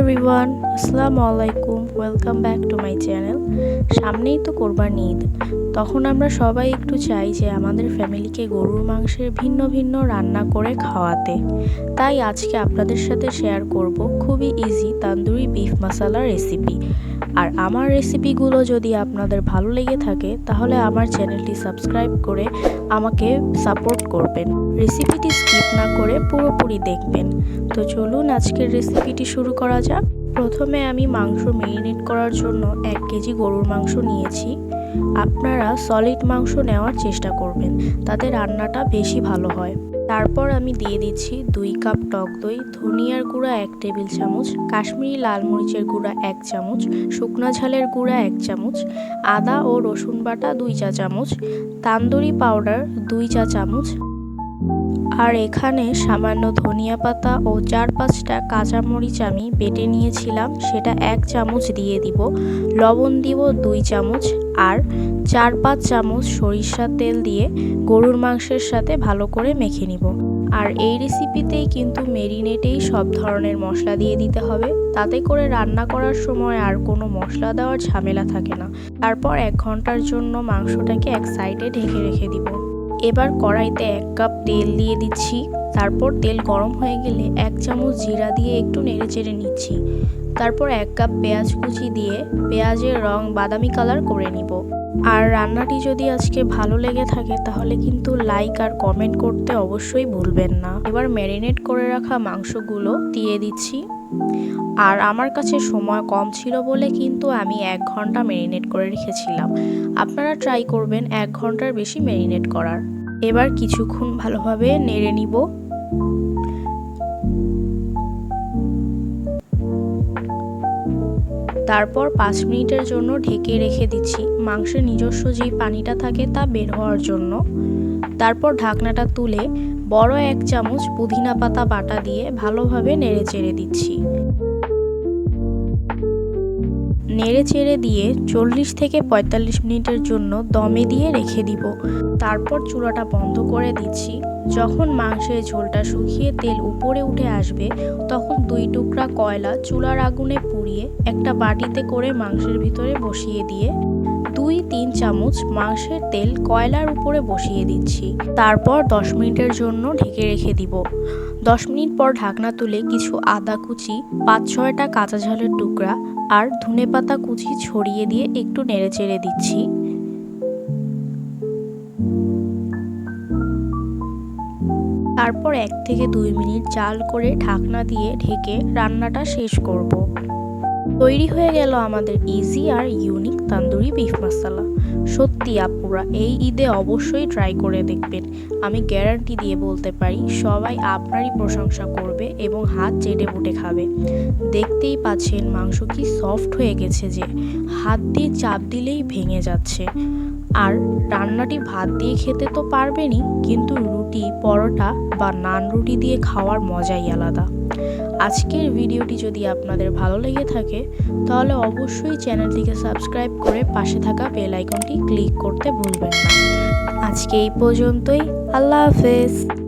Everyone আসসালামু আলাইকুম welcome back to my channel সামনেই তো কোরবানি ঈদ। তখন আমরা সবাই একটু চাই যে আমাদের ফ্যামিলিকে গরুর মাংসের ভিন্ন ভিন্ন রান্না করে খাওয়াতে। তাই আজকে আপনাদের সাথে শেয়ার করব খুবই easy tandoori beef masala recipe আর আমার রেসিপিগুলো যদি আপনাদের ভালো লেগে থাকে, তাহলে আমার চ্যানেলটি সাবস্ক্রাইব করে আমাকে সাপোর্ট করবেন। রেসিপিটি স্কিপ না করে পুরোপুরি দেখবেন। তো চলুন আজকের রেসিপিটি শুরু করা যাক প্রথমে আমি মাংস মেরিনেট করার জন্য এক কেজি গরুর মাংস নিয়েছি। আপনারা সলিড মাংস নেওয়ার চেষ্টা করবেন, তাতে রান্নাটা বেশি ভালো হয়। তারপর আমি দিয়ে দিচ্ছি দুই কাপ টক দই, ধনিয়ার গুঁড়া এক টেবিল চামচ, কাশ্মীরি লাল মরিচের গুঁড়া এক চামচ, শুকনো ঝালের গুঁড়া এক চামচ, আদা ও রসুন বাটা দুই চা চামচ, তান্দুরি পাউডার দুই চা চামচ আর এখানে সামান্য ধনিয়া পাতা ও চার পাঁচটা কাঁচামরিচ আমি বেটে নিয়েছিলাম। সেটা এক চামচ দিয়ে দিব। লবণ দিব দুই চামচ আর চার পাঁচ চামচ সরিষার তেল দিয়ে গরুর মাংসের সাথে ভালো করে মেখে নিব। আর এই রেসিপিতেই কিন্তু মেরিনেটেই সব ধরনের মশলা দিয়ে দিতে হবে। তাতে করে রান্না করার সময় আর কোনো মশলা দেওয়ার ঝামেলা থাকে না। তারপর এক ঘণ্টার জন্য মাংসটাকে এক সাইডে ঢেকে রেখে দিব। এবার কড়াইতে এক কাপ তেল দিয়ে দিচ্ছি। তারপর তেল গরম হয়ে গেলে এক চামচ জিরা দিয়ে একটু নেড়ে চেড়ে নিচ্ছি। তারপর এক কাপ পেঁয়াজ কুচি দিয়ে পেঁয়াজের রং বাদামি কালার করে নিব। আর রান্নাটি যদি আজকে ভালো লেগে থাকে, তাহলে কিন্তু লাইক আর কমেন্ট করতে অবশ্যই ভুলবেন না। এবার ম্যারিনেট করে রাখা মাংসগুলো দিয়ে দিচ্ছি। আর আমার কাছে সময় কম ছিল বলে কিন্তু আমি এক ঘণ্টা ম্যারিনেট করে রেখেছিলাম। আপনারা ট্রাই করবেন এক ঘণ্টার বেশি ম্যারিনেট করার। এবার কিছুক্ষণ ভালোভাবে নেড়ে নিব। তারপর পাঁচ মিনিটের জন্য ঢেকে রেখে দিচ্ছি। মাংসের নিজস্ব যেই পানিটা থাকে তা বের হওয়ার জন্য। তারপর ঢাকনাটা তুলে বড় এক চামচ পুদিনা পাতা বাটা দিয়ে ভালোভাবে নেড়ে চেড়ে দিচ্ছি। নেড়ে চেড়ে দিয়ে চল্লিশ থেকে পঁয়তাল্লিশ মিনিটের জন্য দমে দিয়ে রেখে দিব। তারপর চুলাটা বন্ধ করে দিচ্ছি। যখন মাংসের ঝোলটা শুকিয়ে তেল উপরে উঠে আসবে, তখন দুই টুকরা কয়লা চুলার আগুনে পুড়িয়ে একটা বাটিতে করে মাংসের ভিতরে বসিয়ে দিয়ে দুই তিন চামচ মাংসের তেল কয়লার উপরে বসিয়ে দিচ্ছি। তারপর দশ মিনিটের জন্য ঢেকে রেখে দিব। দশ মিনিট পর ঢাকনা তুলে কিছু আদা কুচি, পাঁচ ছয়টা কাঁচা ঝালের টুকরা আর ধনে পাতা কুচি ছড়িয়ে দিয়ে একটু নেড়ে চেড়ে দিচ্ছি তারপর এক থেকে দুই মিনিট জাল করে ঢাকনা দিয়ে ঢেকে রান্নাটা শেষ করব। তৈরি হয়ে গেল আমাদের ইজি আর ইউনিক তান্দুরি বিফ মশালা সত্যি আপুরা, এই ঈদে অবশ্যই ট্রাই করে দেখবেন। আমি গ্যারান্টি দিয়ে বলতে পারি, সবাই আপনারই প্রশংসা করবে এবং হাত চেটে বুটে খাবে। দেখতেই পাচ্ছেন মাংস কি সফট হয়ে গেছে যে, হাত দিয়ে চাপ দিলেই ভেঙে যাচ্ছে। আর রান্নাটি ভাত দিয়ে খেতে তো পারবেনই, কিন্তু রুটি, পরোটা বা নান রুটি দিয়ে খাওয়ার মজাই আলাদা। আজকের ভিডিওটি যদি আপনাদের ভালো লেগে থাকে, তাহলে অবশ্যই চ্যানেলটিকে সাবস্ক্রাইব করে পাশে থাকা বেল আইকনটি ক্লিক করতে ভুলবেন না। আজকে এই পর্যন্তই। আল্লাহ হাফেজ।